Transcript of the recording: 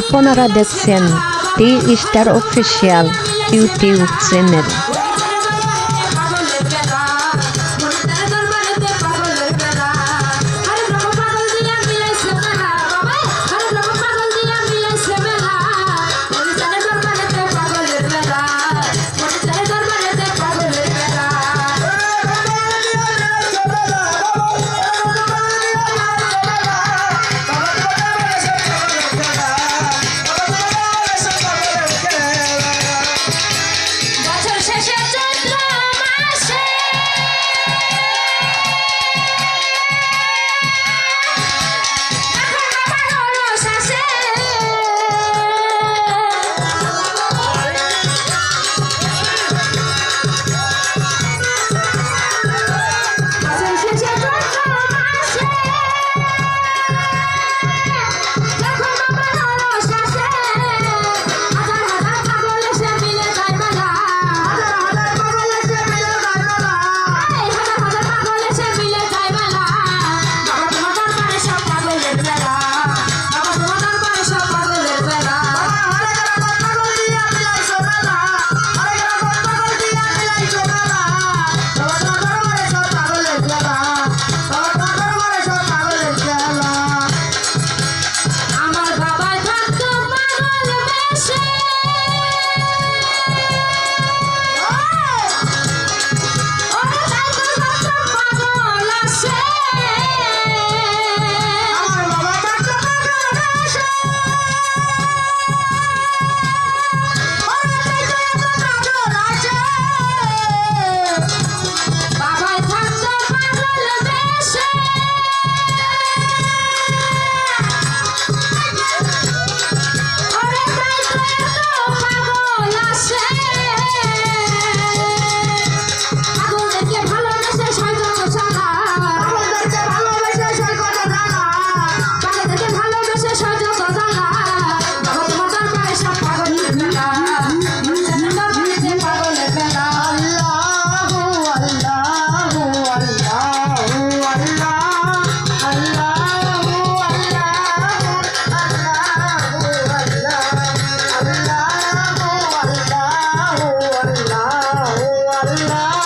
আপনারা দেখছেন T star official YouTube channel. Allah.